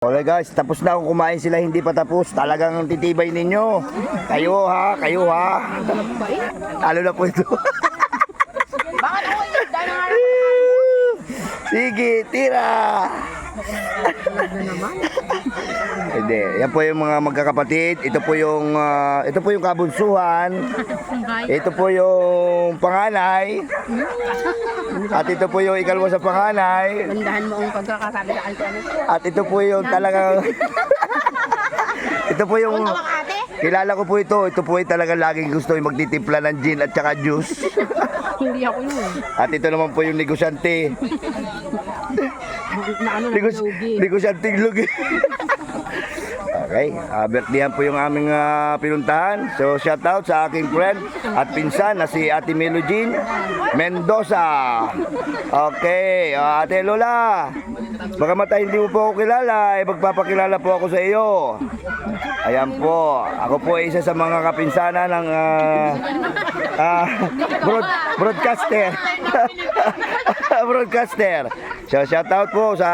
Okay guys, tapos na akong kumain sila, hindi pa tapos. Talagang titibay ninyo. Kayo ha, kayo ha. Lalo na po ito. Bakit ako yun? Dahil nga Sige, tira. Hindi, yan po yung mga magkakapatid. Ito po yung ah, ito po yung kabunsuhan. Ito po yung panganay. At ito po yung ikalwa sa panganay. Bandahan mo ang pagkakasabi sa kanya. At ito po yung talagang Ito po yung ate? kilala ko po ito. Ito po yung talagang laging gusto yung magtitimpla ng gin at saka juice. Hindi ako yun. At ito naman po yung negosyante. Na ano, Negos lugi. negosyante lugi. Okay, uh, birthdayhan po yung aming ah, pinuntahan. So, shout out sa aking friend at pinsan na si Ate Melo Jean Mendoza. Okay, ah, Ate Lola. Baka matay hindi mo po ako kilala, eh, magpapakilala po ako sa iyo. Ayan po, ako po ay isa sa mga kapinsana ng ah, ah, broad, broadcaster. broadcaster. So, shout out po sa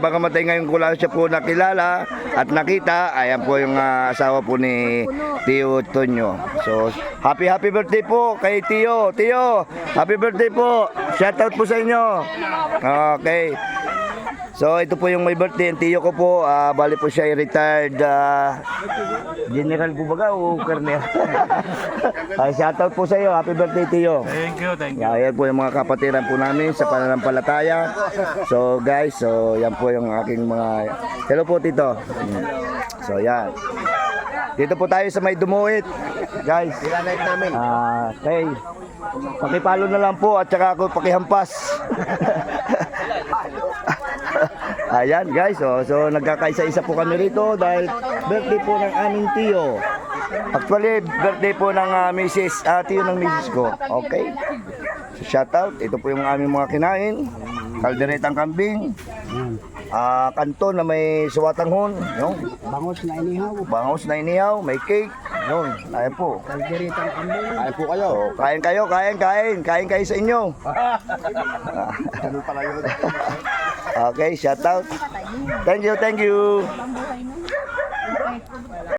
baka matay ngayon ko lang siya po nakilala at nakita. Ayan po yung ah, asawa po ni Tio Tonyo. So, happy happy birthday po kay Tio. Tio, happy birthday po. Shout out po sa inyo. Okay. So ito po yung may birthday, ang tiyo ko po, ah, bali po siya ay retired ah, general po baga o colonel? Ay, shoutout po sa iyo, happy birthday tiyo. Thank you, thank you. Yeah, yan po yung mga kapatiran po namin sa pananampalataya. So guys, so yan po yung aking mga... Hello po tito. So yan. Dito po tayo sa may dumuit. Guys. namin. Ah, okay. Pakipalo na lang po at saka ako pakihampas. Ayan guys, oh. so nagkakaisa-isa po kami rito dahil birthday po ng aming tiyo. Actually, birthday po ng uh, Mrs. ah, tiyo ng Mrs. ko. Okay. So, shout out. Ito po yung aming mga kinain. Kalderetang kambing. Ah, kanto na may suwatanghon. Yung Bangos na inihaw. bangos na inihaw, may cake. Yun, ayan po. Kalderitang kambing. Kain po kayo. kain kayo, kain, kain. Kain kayo sa inyo. Okay, shout out. Thank you, thank you.